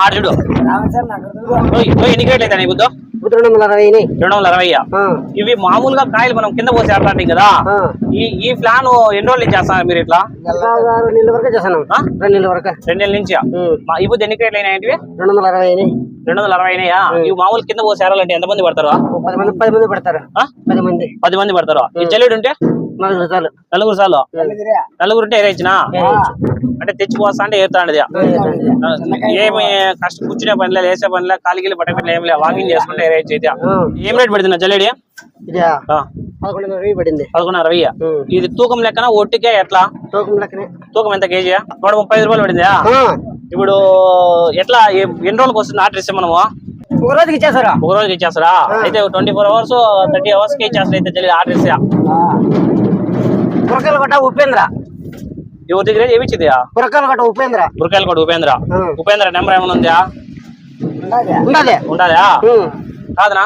ఆడు ఎన్ని క్రేట్లు బుద్ధ? రెండు వందల అరవై అయినాయి. రెండు వందల అరవై ఆ, ఇవి మామూలుగా కాయలు మనం కింద పోసి ఆడతాంటాం కదా. ఈ ఈ ప్లాన్ ఎన్ని రోజులు నుంచి చేస్తున్నారు మీరు ఇట్లా? రెండు నెలల వరకు చేస్తాను? రెండు నెలల వరకు. రెండు నెలల నుంచి? ఈ బుద్ధి ఎన్ని క్రేట్లు అయినాయి రెండు వందల అరవై. రెండు వందల అరవై అయినాయా? ఇవి మామూలు కింద పోసి ఆడాలంటే ఎంత మంది పడతారు పది మంది పది మంది పడతారు? పది మంది. పది మంది పడతారు. జల్లుడు ఉంటే? నలుగురు సార్లు. నలుగురు సార్లు? నలుగురు. ఉంటే ఏరేచ్చినా అంటే తెచ్చి పోస్తా అంటే ఏరుతాండది ఏమి కష్టం కూర్చునే పనిలే లేసే పనిలే కాలిగిలి పట్టకుండా ఏం లే వాకింగ్ చేసుకుంటే ఏరేచ్చు అయితే. ఏం రేట్ పడుతున్నా జల్లేడి? ఇది పదకొండు వందల వెయ్యి. ఇది తూకం లెక్కన ఒట్టికే ఎట్లా? తూకం లెక్కనే. తూకం ఎంత కేజీ నూట ముప్పై ఐదు రూపాయలు పడిందా? ఇప్పుడు ఎట్లా ఎన్ని రోజులకు వస్తుంది ఆర్డర్ ఇస్తే మనము? ఒక రోజుకి ఇచ్చేస్తారా? ఒక రోజుకి ఇచ్చేస్తారా? అయితే ట్వంటీ ఫోర్ అవర్స్ థర్టీ అవర్స్కి ఇచ్చేస్తారు? అయితే జల్లి ఆర్డర్ ఇస్తే? పురకాయల కొట్ట ఉపేంద్ర. ఎవరి దగ్గర పురకాయల కొట్ట ఉపేంద్ర. బురకాయలు కూడా ఉపేంద్ర. ఉపేంద్ర నెంబర్ ఏమైనా ఉందా? ఉండదే ఉండాలా. ఉమ్. కాదనా?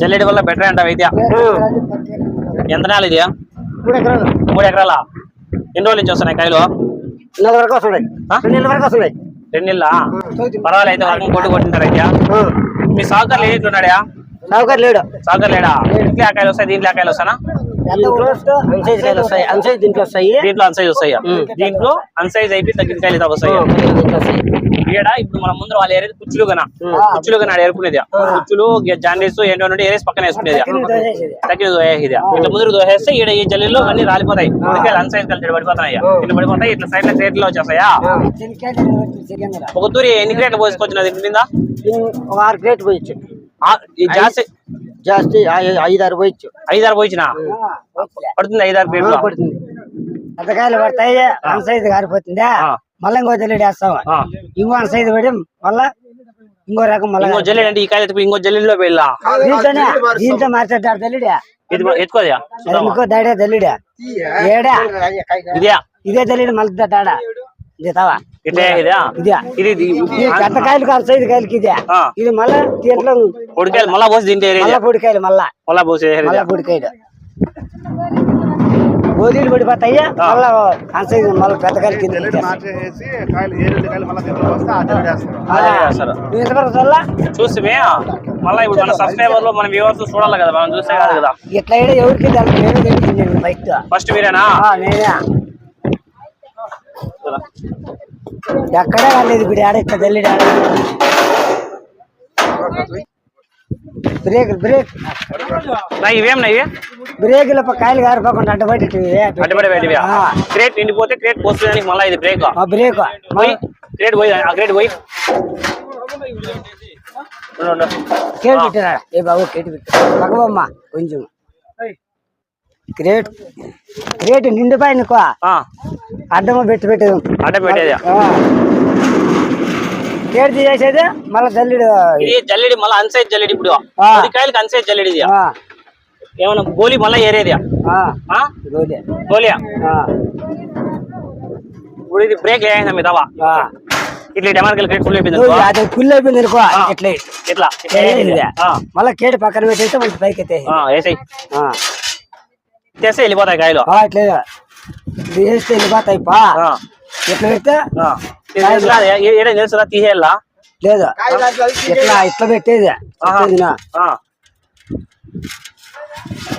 జల్లెడి వల్ల బెటర్ అంట వైద్య. ఎంత నెల ఇది? మూడు ఎకరాలు. ఎన్ని రోజుల నుంచి వస్తున్నాయి కాయలు? నెల వరకు వస్తున్నాయి? రెండు నెలల వరకు వస్తున్నాయి. రెండు నెలల? పర్వాలేదు అయితే వర్గం కొట్టు కొట్టింటారు అయితే. మీ సాగుకారులు ఏంటున్నాడా సావుకారు లేడు. సాగుకారు లేడా? ఇంట్లో ఆ కాయలు వస్తాయి దీంట్లో కాయలు వస్తానా అన్సైజ్ దీంట్లో వస్తాయి? దీంట్లో అన్సైజ్ వస్తాయి? దీంట్లో అన్సైజ్ అయిపోయి తగ్గిన కాయలు వస్తాయి? ఇప్పుడు మన ముందర వాళ్ళు ఏరేది కుచ్చులు గన. కుచ్చులు ఆడ ఏరుకునేది కుచ్చులు జాండీస్ ఏంటో నుండి ఏరేసి పక్కన వేసుకునేది తగ్గిన దోహేది ఇట్లా ముందర దోహేస్తే ఈడ ఈ జల్లీలో అన్ని రాలిపోతాయి. ఉడికాయలు అన్సైజ్ కలిసి పడిపోతాయి ఇట్లా పడిపోతాయి ఇట్లా సైడ్ క్రేట్లో వచ్చేస్తాయా? ఒక తూరి ఎన్ని క్రేట్లు పోసుకొచ్చినది? ఇంటి మీద ఆరు గ్రేట్ పోయచ్చు. జాస్తి ఐదు ఆరు పోయచ్చు ఐదారు పోయిచిన పడుతుంది ఐదారు క్రేట్లు పడుతుంది పెద్దకాయలు పడతాయి వన్ సైజ్ కారిపోతుందా. మళ్ళీ ఇంకో జల్లెడు వేస్తాం. ఇంకో వన్ సైజ్ పడి మళ్ళా ఇంకో రకం మళ్ళా ఇంకో జల్లెడు అంటే ఈ కాయలు ఇంకో జల్లెల్లో వెళ్ళా దీంతోనే దీంతో మార్చేటాడు తల్లిడా ఇది ఎత్తుకోదా ఇంకో దాడే తల్లిడా ఏడా ఇదే ఇదే తల్లిడు మళ్ళీ తాడా ఇది తావా ఇదే. ఇదే. ఇదే ఇది కాదు కాయలకి ఇదే. ఇది మళ్ళా దీంట్లో పొడికాయలు మళ్ళా పోసి తింటే మళ్ళా పొడికాయలు మళ్ళా. మళ్ళా పోసి మళ్ళా పొడికాయలు. గోధీలు పడిపోతాయి? మళ్ళా సైజు మళ్ళీ పెద్ద కాయలు కాయలు మళ్ళీ ఇప్పుడు మన వ్యూవర్స్ చూడాలి కదా మనం కాదు కదా. ఇట్లా ఎవరికి బయట. ఫస్ట్ మీరేనా నేనే. ఎక్కడే రాలేదు ఇప్పుడు ఆడ ఇట్లా తల్లి బ్రేక్ బ్రేక్. ఇవేం నా ఇవి? బ్రేకులు కాయలు అడ్డబడి అడ్డపడి బయటవి క్రేట్ నిండిపోతే క్రేట్ పోస్తుంది మళ్ళీ ఇది బ్రేక్. ఆ బ్రేక్. క్రేట్ పోయి ఆ క్రేట్ పోయి. కేటు పెట్టారా? ఏ బాబు కేటు పెట్టు. పక్కబమ్మ కొంచెం. క్రేట్. క్రేట్ నిండిపోయి ఎక్కువ. ఆ, అడ్డమ పెట్టి పెట్టేది. అడ్డ పెట్టేది. కేటు తీసేసేది? మళ్ళీ తల్లిడు ఇది జల్లెడి మళ్ళీ అన్సైజ్ జల్లెడి ఇప్పుడు. పది కాయలకి అన్సైజ్ జల్లెడి ఇది. ఏమన్నా గోలీ మళ్ళీ ఏరేది. గోలియా ఇప్పుడు ఇది బ్రేక్ వేసిన మీ తవా. ఇట్లా డెమార్కెల్ క్రేట్ ఫుల్ అయిపోయింది. అది ఫుల్ అయిపోయింది అనుకో. ఇట్లా. ఇట్లా. మళ్ళీ కేటు పక్కన పెట్టేస్తే మంచి పైకి ఆ, వేసేయ్. ఆ. చేస్తే వెళ్ళిపోతాయి కాయలు. ఇట్లా. ఇది వేస్తే వెళ్ళిపోతాయి పా ఆ, ఇట్లా పెడితే ఏడే తీసేయాలా లేదు ఇట్లా ఇట్లా పెట్టేది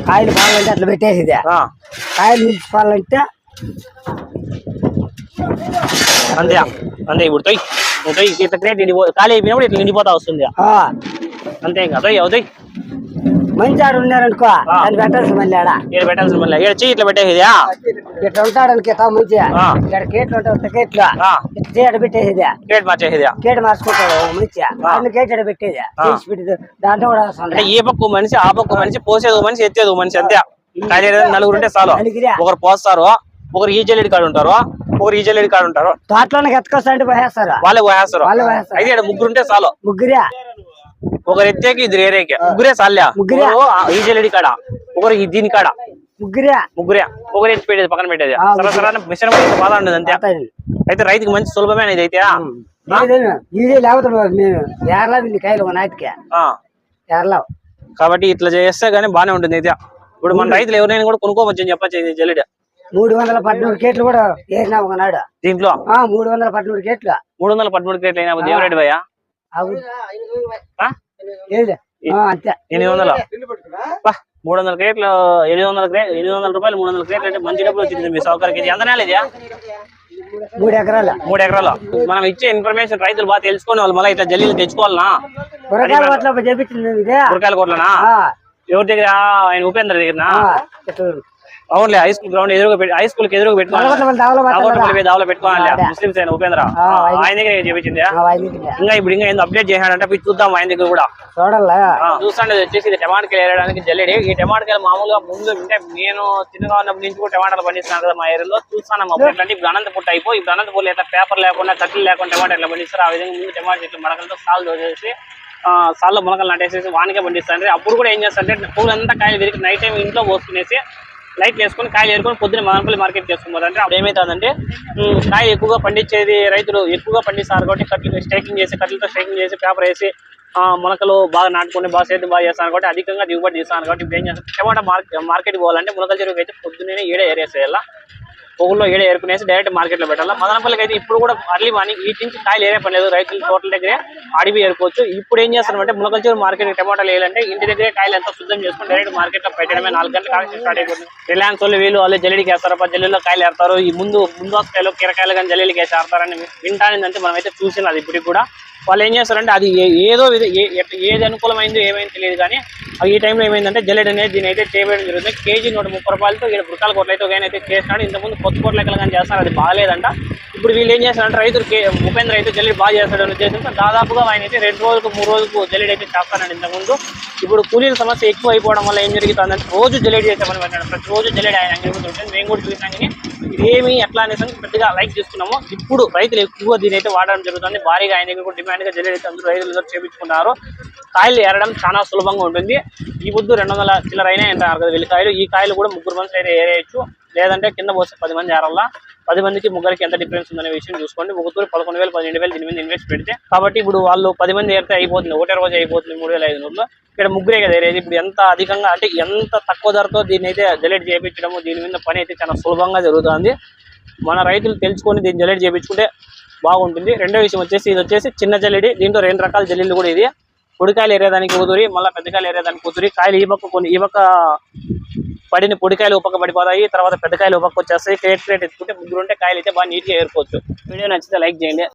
కాయలు కావాలంటే అట్లా పెట్టేసేది ఆ. కాయలు నిలిచిపోవాలంటే అంతే అంతే ఇప్పుడు తొయ్ తొయ్ ఇట్లా క్రేట్ నిండిపో ఖాళీ అయిపోయినప్పుడు ఇట్లా నిండిపోతా వస్తుంది ఆ, అంతే ఇంకా తొయ్ అవుతాయి మంచి ఆడు ఉన్నారనుకో దాన్ని పెట్టాల్సి మళ్ళీ ఆడ ఇక్కడ పెట్టాల్సిన మళ్ళీ ఇక్కడ చెయ్యి ఇట్లా పెట్టేది ఇట్లా ఉంటాడు అనుకో తా మంచి ఆ. ఇక్కడ కేట్లు ఉంటాయి కేట్లు. ఇట్లా చేయడ పెట్టేసేది. క్రేట్ మార్చేసేది కేటు మార్చుకుంటాడు ఓ మంచి అన్ని కేటు ఆడ పెట్టేది. తీసి పెట్టేది దాంట్లో కూడా అంటే ఏ పక్క మనిషి ఆ పక్క మనిషి పోసేది మనిషి ఎత్తేది మనిషి అంతే. నలుగురు ఉంటే చాలు. ఒకరు పోస్తారు ఒకరు ఈ జల్లెడి కాడు ఉంటారు ఒకరు ఈ జల్లెడి కాడు ఉంటారు. తోటలోనే ఎత్తుకొస్తా అంటే పోయేస్తారు. వాళ్ళే పోయేస్తారు. వాళ్ళే పోయేస్తారు. అయితే ముగ్గురు ఉంటే చాలు. ముగ్గురే. ఒకరు ఎత్తేకి ఇద్దరు ఏరేకి ముగ్గురే చాలే ముగ్గురే. కాడ. ఒకరు దీని కాడ. ముగ్గురే. ముగ్గురే. ఒకరు ఎత్తి పెట్టేది పక్కన పెట్టేది. ఆ, సరే సరే మిషన్ బాధ ఉండదు అంతే. అయితే రైతుకి మంచి సులభమైన ఇది అయితే? ఇదే కాయలు మా నాటికి కాబట్టి ఇట్లా చేస్తే గానీ బానే ఉంటుంది అయితే. ఇప్పుడు మన రైతులు ఎవరైనా కూడా కొనుక్కోవచ్చు అని చెప్పచ్చు జల్లెడ. మూడు వందల పద్మూడు కేట్లు కూడా వేసినా ఒకనాడు దీంట్లో? ఆ, మూడు వందల పద్మూడు కేట్లు. మూడు వందల పదమూడు క్రేట్లు అయినా దేవరెడ్డి భయ్యా ఎనిమిది వందలు? బా, మూడు వందల క్రేట్లు ఎనిమిది వందల క్రే ఎనిమిది వందల రూపాయలు మూడు వందల క్రేట్లు అంటే మంచి డబ్బులు వచ్చింది మీ సౌకర్యం ఇది ఎంత నేల ఇదా? మూడు ఎకరాలు? మూడు ఎకరాలు? మనం ఇచ్చే ఇన్ఫర్మేషన్ రైతులు బాగా తెలుసుకొని వాళ్ళు మళ్ళీ ఇట్లా జల్లీలు తెచ్చుకోవాలనా? కూరగాయల కోట్లనా? ఆ, ఎవరి దగ్గర? ఆయన ఉపేంద్ర దగ్గర. అవునులే హై స్కూల్ గ్రౌండ్ ఎదురుగా హై స్కూల్కి ఎదురుగా పెట్టుకోవాలి. దావలో పెట్టుకోవాలి. ముస్లిమ్స్ ఆయన ఉపేంద్ర. ఆయన- దగ్గర చెప్పించింది. ఇంకా ఇప్పుడు ఇంకా ఏందో అప్డేట్ చేశాడంటే చూద్దాం ఆయన దగ్గర కూడా. చూడాలా? చూస్తాండి వచ్చేసి ఇది టమాటకాయలు వేయడానికి జల్లెడి. ఈ టమాటకాయలు మామూలుగా ముందు అంటే నేను చిన్నగా ఉన్నప్పటి నుంచి కూడా టమాటాలు పండిస్తున్నాను కదా మా ఏరియాలో. చూస్తాను మా అంటే ఇప్పుడు అనంతపుట్ట అయిపోయి ఇప్పుడు అనంతపూర్ లేదా పేపర్ లేకుండా కట్టలు లేకుండా టమాటా ఎట్లా పండిస్తారు ఆ విధంగా ముందు టమాటా చెట్లు మడకలతో సాలు దోసేసి సాల్లో మొలకలు నాటేసేసి వానికే పండిస్తాను. అప్పుడు కూడా ఏం చేస్తారంటే పూలంతా కాయలు విరిగి నైట్ టైం ఇంట్లో పోసుకునేసి లైట్ వేసుకొని కాయలు ఏరుకొని పొద్దున్న మానపల్లి మార్కెట్ చేసుకున్నారు అంటే అప్పుడు ఏమవుతుందంటే కాయ ఎక్కువగా పండించేది రైతులు ఎక్కువగా పండిస్తారు కాబట్టి కట్లు స్టేకింగ్ చేసి కట్లతో స్టేకింగ్ చేసి పేపర్ వేసి మొలకలు బాగా నాటుకొని బాగా సేద్యం బాగా చేస్తాను కాబట్టి అధికంగా దిగుబడి చేస్తాను కాబట్టి ఇప్పుడు ఏం చేస్తాను టమాటా మార్కెట్ మార్కెట్ పోవాలంటే మొలకల చెరువుకి అయితే పొద్దున్నే ఏడే ఏరేసేయాల? పొగుల్లో ఏడే ఏర్పనేసి డైరెక్ట్ మార్కెట్లో పెట్టాలి? మదనపల్లికి అయితే ఇప్పుడు కూడా అర్లీ మార్నింగ్ వీటి నుంచి కాయలు ఏరే పని లేదు. రైతుల తోటల దగ్గరే అడివి ఏరుకోవచ్చు. ఇప్పుడు ఏం చేస్తారంటే ములకల మార్కెట్ టమాటాలు వేయాలంటే ఇంటి దగ్గరే కాయలు ఎంత శుద్ధం చేసుకుని డైరెక్ట్ మార్కెట్లో పెట్టడమే నాలుగు గంటల కాలం స్టార్ట్ అయిపోతుంది. రిలయన్స్ వాళ్ళు వీళ్ళు వాళ్ళు జల్లిడికి వేస్తారు జల్లీలో కాయలు ఏరుతారు. ఈ ముందు ముందు వస్తాయిలో కీరకాయలు కానీ జల్లీలకి వేసి ఆడతారని వింటానిందంటే మనమైతే చూసినది ఇప్పటికి కూడా. వాళ్ళు ఏం చేస్తారంటే అది ఏ- ఏదో ఏ- ఏది అనుకూలమైందో ఏమైందో తెలియదు కానీ ఆ ఈ టైంలో ఏమైందంటే జల్లెడ్ అనేది దీని అయితే చేయడం జరుగుతుంది. కేజీ నూట ముప్పై రూపాయలతో ఏడు బురకాల కోట్లు అయితే ఒక ఆయన అయితే చేస్తున్నాడు ఇంతకుముందు కొత్త కోట్ల కానీ చేస్తారు అది బాగాలేదంట. ఇప్పుడు వీళ్ళు ఏం చేస్తారంటే రైతులు కే- ఉపేంద్ర అయితే జల్లెడ్ బాగా చేస్తాడు అని ఉద్దేశంతో దాదాపుగా ఆయన అయితే రెండు రోజులకు మూడు రోజులకు జల్లెడ్ అయితే చేస్తానండి ఇంతకుముందు. ఇప్పుడు కూలీల సమస్య ఎక్కువ అయిపోవడం వల్ల ఏం జరుగుతుందంటే రోజు జల్లెడ్ చేసామని పని పెట్టాడు. ప్రతి రోజు జల్లెడ్ ఆయన అంగడి ఉంటుంది. మేము కూడా చూసాం కానీ ఇదేమి ఎట్లా అనేసి పెద్దగా లైక్ చేసుకున్నాము ఇప్పుడు రైతులు ఎక్కువ దీని అయితే వాడడం జరుగుతుంది. భారీగా ఆయన దగ్గర కూడా డిమాండ్ జల్లెడ్ అయితే అందరూ రైతులు అందరూ చేపించుకున్నారు కాయలు ఏరడం చాలా సులభంగా ఉంటుంది. ఈ బుద్ధు రెండు వందల చిల్లర ఎంత అరగదు వెళ్ళి కాయలు? ఈ కాయలు కూడా ముగ్గురు మంది అయితే ఏరేయచ్చు. లేదంటే కింద పోస్తే పది మంది ఏరల్లా? పది మందికి ముగ్గురికి ఎంత డిఫరెన్స్ ఉందనే విషయం చూసుకోండి. ముగ్గురు పదకొండు వేలు పన్నెండు వేలు దీని మీద ఇన్వెస్ట్ పెడితే కాబట్టి ఇప్పుడు వాళ్ళు పది మంది ఏరితే అయిపోతుంది. ఒకటే రోజు అయిపోతుంది మూడు వేల ఐదు వందలు ఇక్కడ ముగ్గురే కదా ఏరేది? ఇప్పుడు ఎంత అధికంగా అంటే ఎంత తక్కువ ధరతో దీన్ని అయితే జలెట్ చేయించడము దీని మీద పని అయితే చాలా సులభంగా జరుగుతుంది. మన రైతులు తెలుసుకొని దీన్ని జలెట్ చేయించుకుంటే బాగుంటుంది. రెండో విషయం వచ్చేసి ఇది వచ్చేసి చిన్న జల్లెడి. దీంట్లో రెండు రకాల జల్లీలు కూడా ఇది. పొడికాయలు ఏరేదానికి కుదురి మళ్ళీ పెద్దకాయలు ఏరేదానికి కుదురి కాయలు ఈ పక్క కొన్ని ఈ పక్క పడిన పొడికాయలు ఒక పడిపోతాయి తర్వాత పెద్ద కాయలు వచ్చేస్తాయి క్రేట్ క్రేట్ ఎత్తుకుంటే ముగ్గురు ఉంటే కాయలు అయితే బాగా నీట్గా ఏరుకోవచ్చు. వీడియో నచ్చితే లైక్ చేయండి.